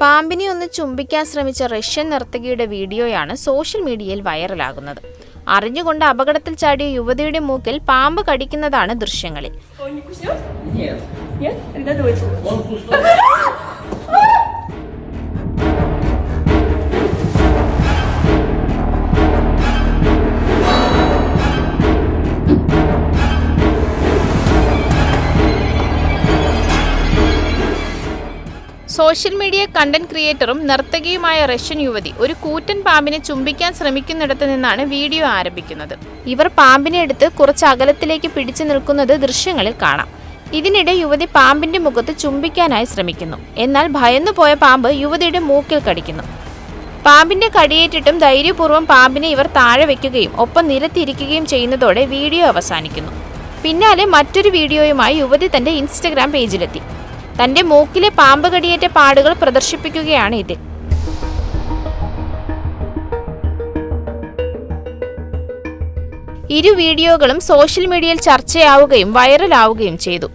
പാമ്പിനെ ഒന്ന് ചുംബിക്കാൻ ശ്രമിച്ച റഷ്യൻ നർത്തകിയുടെ വീഡിയോയാണ് സോഷ്യൽ മീഡിയയിൽ വൈറലാകുന്നത്. അറിഞ്ഞുകൊണ്ട് അപകടത്തിൽ ചാടിയ യുവതിയുടെ മൂക്കിൽ പാമ്പ് കടിക്കുന്നതാണ് ദൃശ്യങ്ങളിൽ. സോഷ്യൽ മീഡിയ കണ്ടന്റ് ക്രിയേറ്ററും നർത്തകിയുമായ റഷ്യൻ യുവതി ഒരു കൂറ്റൻ പാമ്പിനെ ചുംബിക്കാൻ ശ്രമിക്കുന്നിടത്ത് നിന്നാണ് വീഡിയോ ആരംഭിക്കുന്നത്. ഇവർ പാമ്പിനെ എടുത്ത് കുറച്ച് അകലത്തിലേക്ക് പിടിച്ചു നിൽക്കുന്നത് ദൃശ്യങ്ങളിൽ കാണാം. ഇതിനിടെ യുവതി പാമ്പിന്റെ മുഖത്ത് ചുംബിക്കാനായി ശ്രമിക്കുന്നു. എന്നാൽ ഭയന്നു പോയ പാമ്പ് യുവതിയുടെ മൂക്കിൽ കടിക്കുന്നു. പാമ്പിന്റെ കടിയേറ്റിട്ടും ധൈര്യപൂർവം പാമ്പിനെ ഇവർ താഴെ വെക്കുകയും ഒപ്പം നിരത്തിയിരിക്കുകയും ചെയ്യുന്നതോടെ വീഡിയോ അവസാനിക്കുന്നു. പിന്നാലെ മറ്റൊരു വീഡിയോയുമായി യുവതി തന്റെ ഇൻസ്റ്റഗ്രാം പേജിലെത്തി. തന്റെ മൂക്കിലെ പാമ്പ് കടിയേറ്റ പാടുകൾ പ്രദർശിപ്പിക്കുകയാണ് ഇതിൽ. ഇരു വീഡിയോകളും സോഷ്യൽ മീഡിയയിൽ ചർച്ചയാവുകയും വൈറലാവുകയും ചെയ്തു.